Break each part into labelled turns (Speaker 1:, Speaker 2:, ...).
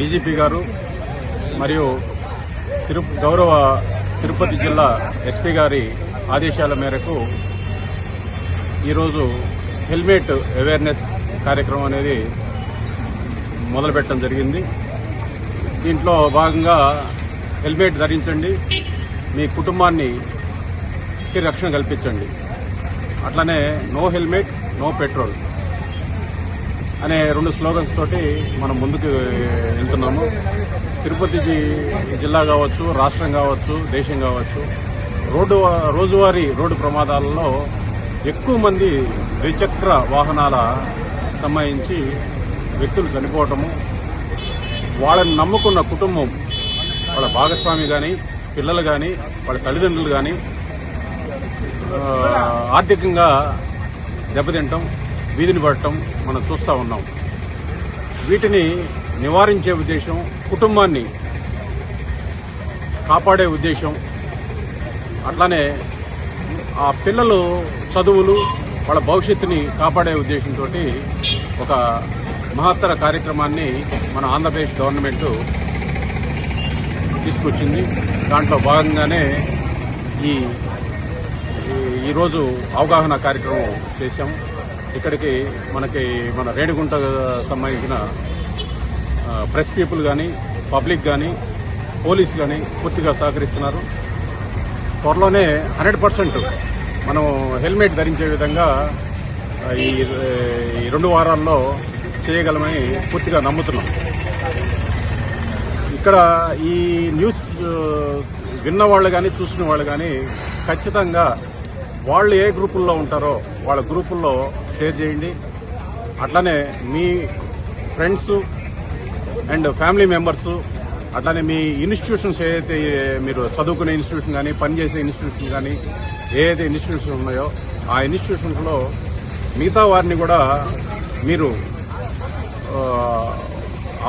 Speaker 1: DGP గారు మరియు తిరు గౌరవ తిరుపతి జిల్లా ఎస్పీ గారి ఆదేశాల మేరకు ఈరోజు హెల్మెట్ అవేర్నెస్ కార్యక్రమం అనేది మొదలుపెట్టడం జరిగింది. దీంట్లో భాగంగా హెల్మెట్ ధరించండి మీ కుటుంబాన్ని కి రక్షణ కల్పించండి. అట్లనే నో హెల్మెట్ నో పెట్రోల్. అనే రెండు స్లోగన్స్ తోటి మనం ముందుకు వెళ్తున్నాము. తిరుపతి జిల్లా కావచ్చు రాష్ట్రం కావచ్చు దేశం కావచ్చు రోడ్డు రోజువారీ రోడ్డు ప్రమాదాలలో ఎక్కువ మంది ద్విచక్ర వాహనాల సంబంధించి వ్యక్తులు చనిపోవటము వాళ్ళని నమ్ముకున్న కుటుంబం వాళ్ళ భాగస్వామి కానీ పిల్లలు కానీ వాళ్ళ తల్లిదండ్రులు కానీ ఆర్థికంగా దెబ్బతింటాం వీధిని పడటం మనం చూస్తూ ఉన్నాం. వీటిని నివారించే ఉద్దేశం కుటుంబాన్ని కాపాడే ఉద్దేశం. అట్లానే ఆ పిల్లలు చదువులు వాళ్ళ భవిష్యత్తుని కాపాడే ఉద్దేశంతో ఒక మహత్తర కార్యక్రమాన్ని మన ఆంధ్రప్రదేశ్ గవర్నమెంట్ తీసుకొచ్చింది. దాంట్లో భాగంగానే ఈ ఈరోజు అవగాహన కార్యక్రమం చేశాము ఇక్కడికి మనకి మన రేణిగుంట సంబంధించిన ప్రెస్ పీపుల్ కానీ పబ్లిక్ కానీ పోలీసు కానీ పూర్తిగా సహకరిస్తున్నారు. త్వరలోనే హండ్రెడ్ పర్సెంట్ మనం హెల్మెట్ ధరించే విధంగా ఈ రెండు వారాల్లో చేయగలమని పూర్తిగా నమ్ముతున్నాం. ఇక్కడ ఈ న్యూస్ విన్న వాళ్ళు కానీ చూసిన వాళ్ళు కానీ ఖచ్చితంగా వాళ్ళు ఏ గ్రూపుల్లో ఉంటారో వాళ్ళ గ్రూపుల్లో షేర్ చేయండి. అట్లానే మీ ఫ్రెండ్స్ అండ్ ఫ్యామిలీ మెంబర్స్ అట్లానే మీ ఇన్స్టిట్యూషన్స్ ఏదైతే మీరు చదువుకునే ఇన్స్టిట్యూషన్ కానీ పనిచేసే ఇన్స్టిట్యూషన్ కానీ ఏదైతే ఇన్స్టిట్యూషన్ ఉన్నాయో ఆ ఇన్స్టిట్యూషన్స్లో మిగతా వారిని కూడా మీరు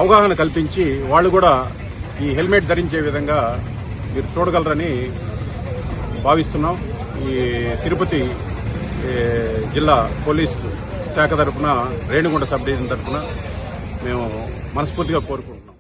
Speaker 1: అవగాహన కల్పించి వాళ్ళు కూడా ఈ హెల్మెట్ ధరించే విధంగా మీరు చూడగలరని భావిస్తున్నాం. ఈ తిరుపతి జిల్లా పోలీస్ శాఖ తరఫున రేణిగుంట సబ్ డివిజన్ తరఫున మేము మనస్ఫూర్తిగా కోరుకుంటున్నాం.